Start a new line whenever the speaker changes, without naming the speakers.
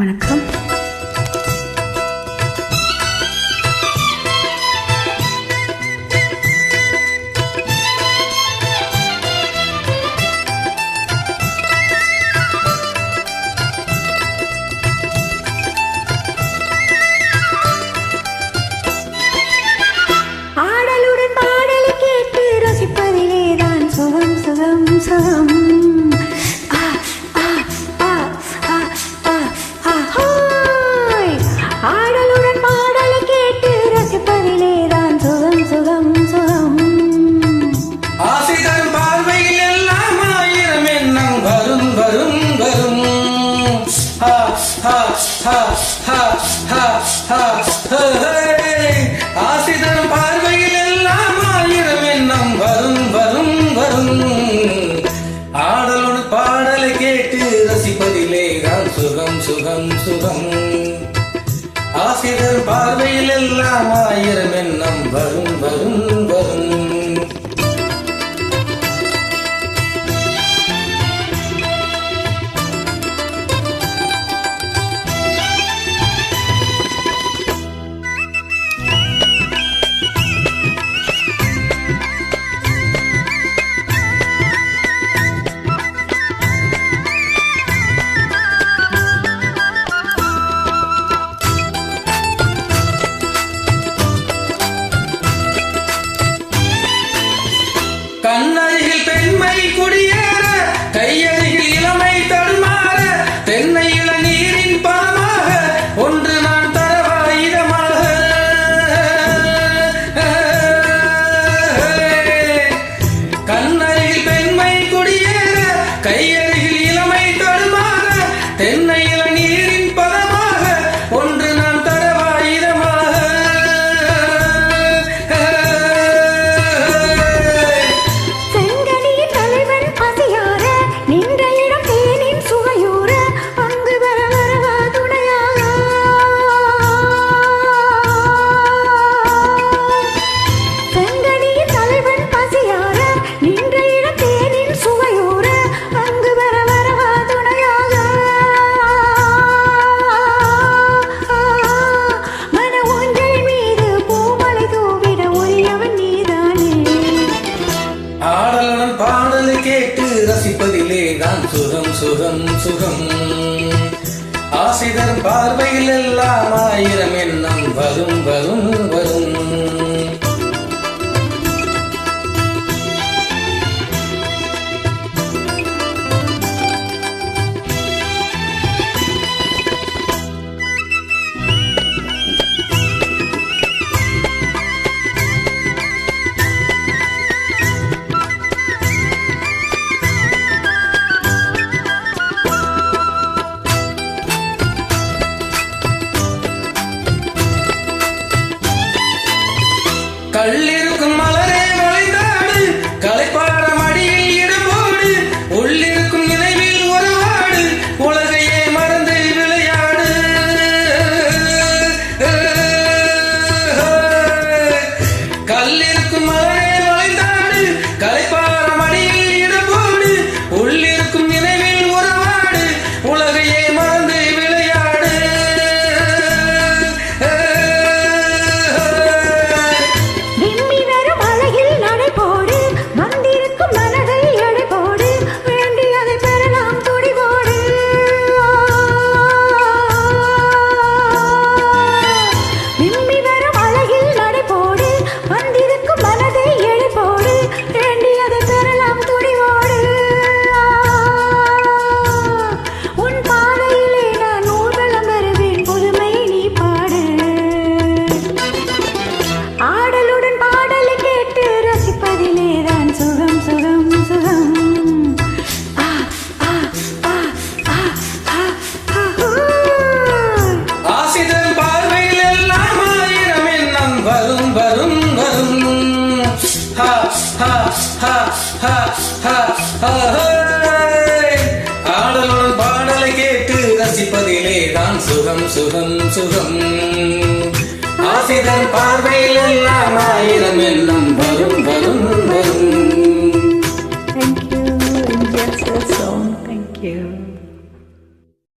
I Wanna come?
ஆசிதன் பார்வையில் எல்லாம் ஆயிரம் எண்ணம் வரும் வரும் வரும். ஆடலோடு பாடலை கேட்டு ரசிப்பதிலே தான் சுகம் சுகம் சுகம். ஆசிரியர் பார்வையில் எல்லாம் ஆயிரம் எண்ணம் வரும் வரும். கையில் நான் பாடல் கேட்டு ரசிப்பதிலே நான் சுகம் சுகம் சுகம். ஆசிதர் பார்வையில் எல்லாம் ஆயிரம் எண்ணம் வரும் வரும். கல்லிருக்கும் மலரே வழிதாடு கலைப்பாட மடியில் இடமோடு உள்ளிருக்கும் நினைவில் உறவாடு உலகையே மறந்து விளையாடு. கல்லிருக்கும் மலரே
நேசிப்பதிலே தான் சுகம் சுகம் சுகம்.
ஆசிதன் பார்வையில் எல்லாம்